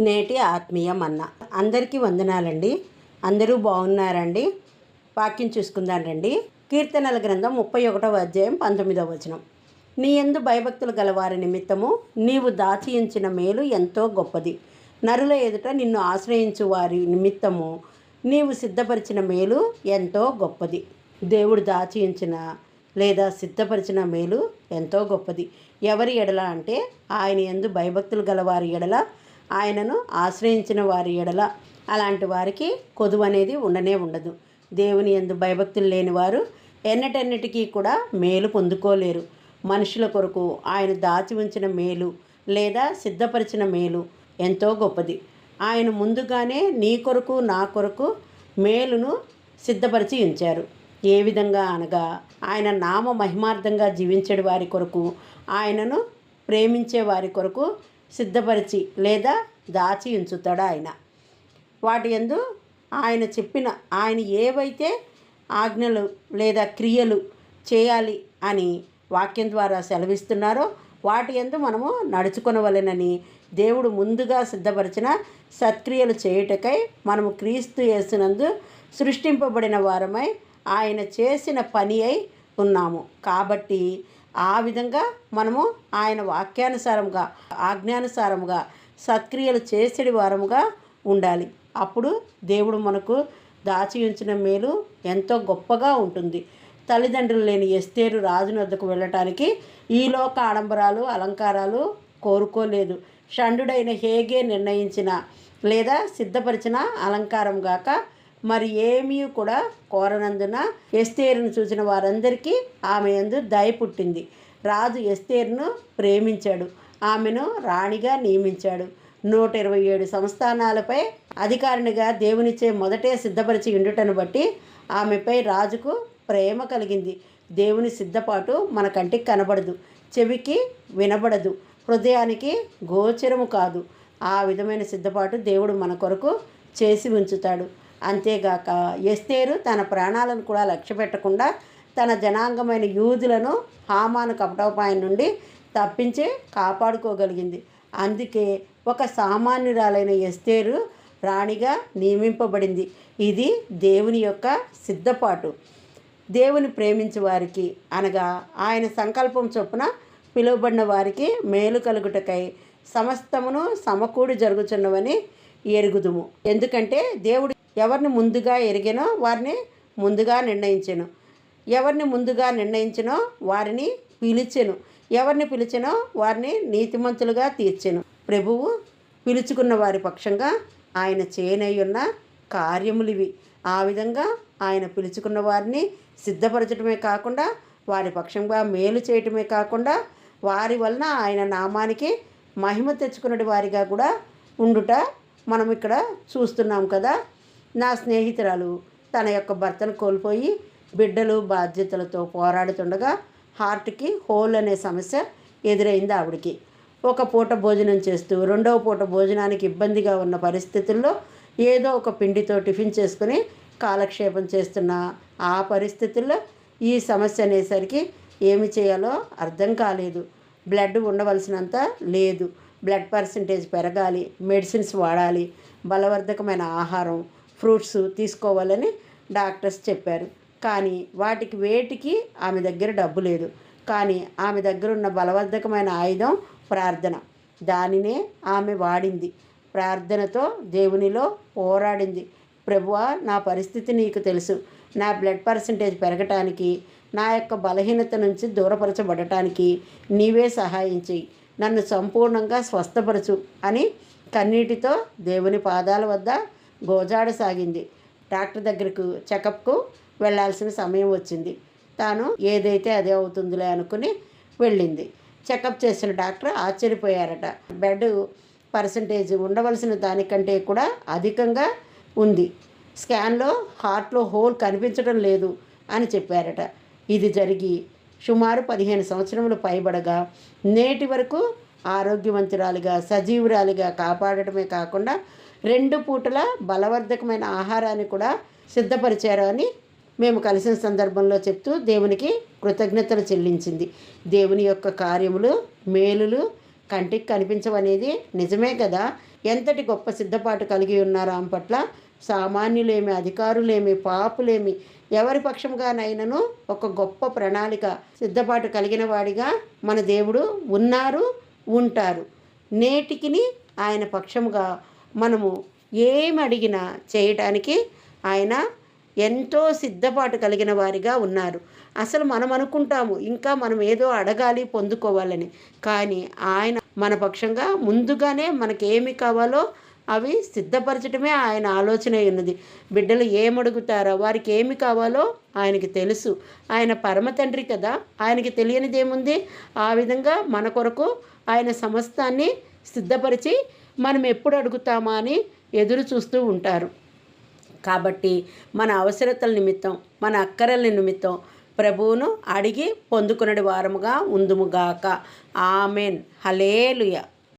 నేటి ఆత్మీయ మన్న అందరికీ వందనాలండి. అందరూ బాగున్నారండి. వాక్యం చూసుకుందాం రండి. కీర్తనల గ్రంథం ముప్పై ఒకటవ అధ్యాయం పంతొమ్మిదవ వచనం. నీ ఎందు భయభక్తులు గలవారి నిమిత్తము నీవు దాచియించిన మేలు ఎంతో గొప్పది. నరుల ఎదుట నిన్ను ఆశ్రయించు వారి నిమిత్తము నీవు సిద్ధపరిచిన మేలు ఎంతో గొప్పది. దేవుడు దాచియించిన లేదా సిద్ధపరిచిన మేలు ఎంతో గొప్పది. ఎవరి ఎడల అంటే ఆయన ఎందు భయభక్తులు గలవారి ఎడల ఆయనను ఆశ్రయించిన వారి ఎడల అలాంటి వారికి కొదువు అనేది ఉండనే ఉండదు. దేవుని ఎందు భయభక్తులు లేని వారు ఎన్నటెన్నిటికీ కూడా మేలు పొందుకోలేరు. మనుషుల కొరకు ఆయన దాచి ఉంచిన మేలు లేదా సిద్ధపరిచిన మేలు ఎంతో గొప్పది. ఆయన ముందుగానే నీ కొరకు నా కొరకు మేలును సిద్ధపరిచి ఉంచారు. ఏ విధంగా అనగా ఆయన నామ మహిమార్థంగా జీవించే వారి కొరకు ఆయనను ప్రేమించే వారి కొరకు సిద్ధపరిచి లేదా దాచి ఉంచుతాడు ఆయన. వాటి ఎందు ఆయన చెప్పిన ఆయన ఏవైతే ఆజ్ఞలు లేదా క్రియలు చేయాలి అని వాక్యం ద్వారా సెలవిస్తున్నారో వాటి యందు మనము నడుచుకునవలెనని దేవుడు ముందుగా సిద్ధపరిచిన సత్క్రియలు చేయుటకై మనము క్రీస్తు చేసినందు సృష్టింపబడిన వారమై ఆయన చేసిన పని అయి ఉన్నాము. కాబట్టి ఆ విధంగా మనము ఆయన వాక్యానుసారంగా ఆజ్ఞానుసారముగా సత్క్రియలు చేసేడి వారముగా ఉండాలి. అప్పుడు దేవుడు మనకు దాచి ఉంచిన మేలు ఎంతో గొప్పగా ఉంటుంది. తల్లిదండ్రులు లేని ఎస్తేరు రాజుని వద్దకు వెళ్ళటానికి ఈ లోక ఆడంబరాలు అలంకారాలు కోరుకోలేదు. షండుడైన హేగే నిర్ణయించిన లేదా సిద్ధపరిచిన అలంకారం గాక మరి ఏమీ కూడా కోరనందున ఎస్తేరును చూసిన వారందరికీ ఆమె యందు దయ పుట్టింది. రాజు ఎస్తేరును ప్రేమించాడు. ఆమెను రాణిగా నియమించాడు. నూట ఇరవై ఏడు సంస్థానాలపై అధికారినిగా దేవునిచే మొదటే సిద్ధపరిచి ఉండుటను బట్టి ఆమెపై రాజుకు ప్రేమ కలిగింది. దేవుని సిద్ధపాటు మన కంటికి కనబడదు. చెవికి వినబడదు. హృదయానికి గోచరము కాదు. ఆ విధమైన సిద్ధపాటు దేవుడు మన కొరకు చేసి ఉంచుతాడు. అంతేగాక ఎస్తేరు తన ప్రాణాలను కూడా లక్ష్య పెట్టకుండా తన జనాంగమైన యూదులను హామాను కపటోపాయం నుండి తప్పించి కాపాడుకోగలిగింది. అందుకే ఒక సామాన్యురాలైన ఎస్తేరు రాణిగా నియమింపబడింది. ఇది దేవుని యొక్క సిద్ధపాటు. దేవుని ప్రేమించే వారికి అనగా ఆయన సంకల్పం చొప్పున పిలువబడిన వారికి మేలు కలుగుటకై సమస్తమును సమకూడి జరుగుచున్నవని ఎరుగుదుము. ఎందుకంటే దేవుడు ఎవరిని ముందుగా ఎరిగినో వారిని ముందుగా నిర్ణయించాను. ఎవరిని ముందుగా నిర్ణయించినో వారిని పిలిచెను. ఎవరిని పిలిచినో వారిని నీతిమంతులుగా తీర్చెను. ప్రభువు పిలుచుకున్న వారి పక్షంగా ఆయన చేయనయ్యున్న కార్యములివి. ఆ విధంగా ఆయన పిలుచుకున్న వారిని సిద్ధపరచడమే కాకుండా వారి పక్షంగా మేలు చేయటమే కాకుండా వారి వలన ఆయన నామానికి మహిమ తెచ్చుకున్న వారిగా కూడా ఉండుట మనం ఇక్కడ చూస్తున్నాం కదా. నా స్నేహితురాలు తన యొక్క భర్తను కోల్పోయి బిడ్డలు బాధ్యతలతో పోరాడుతుండగా హార్ట్కి హోల్ అనే సమస్య ఎదురైంది ఆవిడికి. ఒక పూట భోజనం చేస్తూ రెండవ పూట భోజనానికి ఇబ్బందిగా ఉన్న పరిస్థితుల్లో ఏదో ఒక పిండితో టిఫిన్ చేసుకుని కాలక్షేపం చేస్తున్న ఆ పరిస్థితుల్లో ఈ సమస్య అనేసరికి ఏమి చేయాలో అర్థం కాలేదు. బ్లడ్ ఉండవలసినంత లేదు. బ్లడ్ పర్సంటేజ్ పెరగాలి. మెడిసిన్స్ వాడాలి. బలవర్ధకమైన ఆహారం ఫ్రూట్స్ తీసుకోవాలని డాక్టర్స్ చెప్పారు. కానీ వాటికి వేటికి ఆమె దగ్గర డబ్బు లేదు. కానీ ఆమె దగ్గర ఉన్న బలవర్ధకమైన ఆయుధం ప్రార్థన. దానినే ఆమె వాడింది. ప్రార్థనతో దేవునిలో పోరాడింది. ప్రభువా నా పరిస్థితి నీకు తెలుసు. నా బ్లడ్ పర్సంటేజ్ పెరగటానికి నా యొక్క బలహీనత నుంచి దూరపరచబడటానికి నీవే సహాయం చేయి నన్ను సంపూర్ణంగా స్వస్థపరచు అని కన్నీటితో దేవుని పాదాల వద్ద గోజాడసాగింది డాక్టర్ దగ్గరకు చెకప్కు వెళ్ళాల్సిన సమయం వచ్చింది. తాను ఏదైతే అదే అవుతుందిలే అనుకుని వెళ్ళింది. చెకప్ చేసిన డాక్టర్ ఆశ్చర్యపోయారట. బెడ్ పర్సంటేజ్ ఉండవలసిన దానికంటే కూడా అధికంగా ఉంది. స్కాన్లో హార్ట్లో హోల్ కనిపించడం లేదు అని చెప్పారట. ఇది జరిగి సుమారు పదిహేను సంవత్సరములు పైబడగా నేటి వరకు ఆరోగ్యవంతురాలిగా సజీవురాలిగా కాపాడటమే కాకుండా రెండు పూటల బలవర్ధకమైన ఆహారాన్ని కూడా సిద్ధపరిచారు అని మేము కలిసిన సందర్భంలో చెప్తూ దేవునికి కృతజ్ఞతలు చెల్లించింది. దేవుని యొక్క కార్యములు మేలులు కంటికి కనిపించవనేది నిజమే కదా? ఎంతటి గొప్ప సిద్ధపాటు కలిగి ఉన్నారు ఆమె పట్ల? సామాన్యులేమి అధికారులేమి పాపులేమి? ఎవరి పక్షంగానైనాను ఒక గొప్ప ప్రణాళిక సిద్ధపాటు కలిగిన వాడిగా మన దేవుడు ఉన్నారు ఉంటారు. నేటికిని ఆయన పక్షముగా మనము ఏమి అడిగినా చేయటానికి ఆయన ఎంతో సిద్ధపాటు కలిగిన వారిగా ఉన్నారు. అసలు మనం అనుకుంటాము ఇంకా మనం ఏదో అడగాలి పొందుకోవాలని. కానీ ఆయన మన పక్షంగా ముందుగానే మనకేమి కావాలో అవి సిద్ధపరచడమే ఆయన ఆలోచన ఉన్నది. బిడ్డలు ఏమడుగుతారో వారికి ఏమి కావాలో ఆయనకి తెలుసు. ఆయన పరమ తండ్రి కదా ఆయనకి తెలియనిదేముంది? ఆ విధంగా మన కొరకు ఆయన సమస్తాన్ని సిద్ధపరిచి మనం ఎప్పుడు అడుగుతామా అని ఎదురు చూస్తూ ఉంటారు. కాబట్టి మన అవసరతల నిమిత్తం మన అక్కరల నిమిత్తం ప్రభువును అడిగి పొందుకునే వారముగా ఉందుముగాక ఆమెన్. హలేలుయ